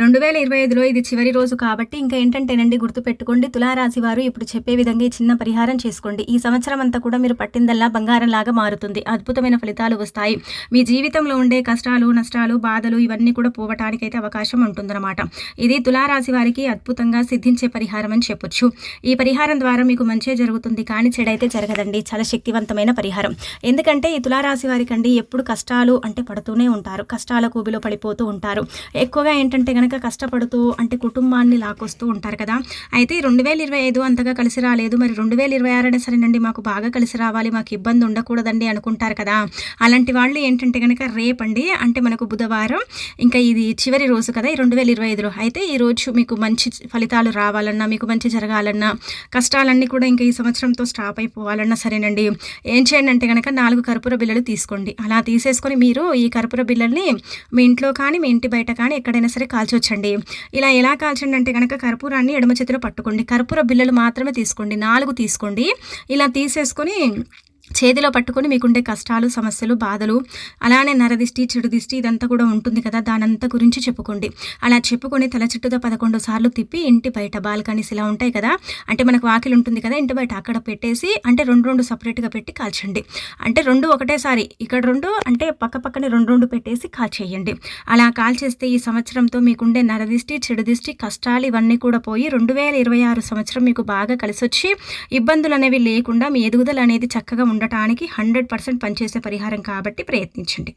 రెండు వేల ఇరవై ఐదులో ఇది చివరి రోజు కాబట్టి ఇంకా ఏంటంటేనండి గుర్తుపెట్టుకోండి తులారాశి వారు ఇప్పుడు చెప్పే విధంగా ఈ చిన్న పరిహారం చేసుకోండి. ఈ సంవత్సరం అంతా కూడా మీరు పట్టిందల్లా బంగారం లాగా మారుతుంది. అద్భుతమైన ఫలితాలు వస్తాయి. మీ జీవితంలో ఉండే కష్టాలు నష్టాలు బాధలు ఇవన్నీ కూడా పోవటానికైతే అవకాశం ఉంటుందన్నమాట. ఇది తులారాశి వారికి అద్భుతంగా సిద్ధించే పరిహారం అని చెప్పొచ్చు. ఈ పరిహారం ద్వారా మీకు మంచి జరుగుతుంది కానీ చెడైతే జరగదండి. చాలా శక్తివంతమైన పరిహారం. ఎందుకంటే ఈ తులారాశి వారికండి ఎప్పుడు కష్టాలు అంటే పడుతూనే ఉంటారు. కష్టాల కూబిలో పడిపోతూ ఉంటారు. ఎక్కువగా ఏంటంటే కనుక కష్టపడుతూ అంటే కుటుంబాన్ని లాకొస్తూ ఉంటారు కదా. అయితే రెండు వేల ఇరవై ఐదు అంతగా కలిసి రాలేదు. మరి రెండు వేల ఇరవై ఆరు అయినా సరేనండి మాకు బాగా కలిసి రావాలి మాకు ఇబ్బంది ఉండకూడదండి అనుకుంటారు కదా. అలాంటి వాళ్ళు ఏంటంటే కనుక రేపండి అంటే మనకు బుధవారం ఇంకా ఇది చివరి రోజు కదా ఈ రెండు వేల ఇరవై ఐదులో. అయితే ఈ రోజు మీకు మంచి ఫలితాలు రావాలన్నా మీకు మంచి జరగాలన్నా కష్టాలన్నీ కూడా ఇంకా ఈ సంవత్సరంతో స్టాప్ అయిపోవాలన్నా సరేనండి. ఏం చేయండి అంటే కనుక నాలుగు కర్పూర బిళ్ళలు తీసుకోండి. అలా తీసేసుకొని మీరు ఈ కర్పూర బిళ్ళల్ని మీ ఇంట్లో కానీ మీ ఇంటి బయట కానీ ఎక్కడైనా సరే కాల్చొచ్చండి. ఇలా ఎలా కాల్చండి అంటే కనుక కర్పూరాన్ని ఎడమ చేతిలో పట్టుకోండి. కర్పూర బిల్లలు మాత్రమే తీసుకోండి. నాలుగు తీసుకోండి. ఇలా తీసేసుకొని చేతిలో పట్టుకొని మీకుండే కష్టాలు సమస్యలు బాధలు అలానే నరదిష్టి చెడు దిష్టి ఇదంతా కూడా ఉంటుంది కదా దానంతా గురించి చెప్పుకోండి. అలా చెప్పుకొని తల చుట్టూతో పదకొండు సార్లు తిప్పి ఇంటి బయట బాల్కనీస్ ఇలా ఉంటాయి కదా అంటే మనకు వాకిలి ఉంటుంది కదా ఇంటి బయట అక్కడ పెట్టేసి అంటే రెండు రెండు సపరేట్గా పెట్టి కాల్చండి. అంటే రెండు ఒకటేసారి ఇక్కడ రెండు అంటే పక్క పక్కనే రెండు రెండు పెట్టేసి కాల్చేయండి. అలా కాల్చేస్తే ఈ సంవత్సరంతో మీకుండే నరదిష్టి చెడు దిష్టి కష్టాలు ఇవన్నీ కూడా పోయి రెండు వేల ఇరవై ఆరు సంవత్సరం మీకు బాగా కలిసొచ్చి ఇబ్బందులు అనేవి లేకుండా మీ ఎదుగుదల అనేది చక్కగా ఉండటానికి హండ్రెడ్ పర్సెంట్ పనిచేసే పరిహారం కాబట్టి ప్రయత్నించండి.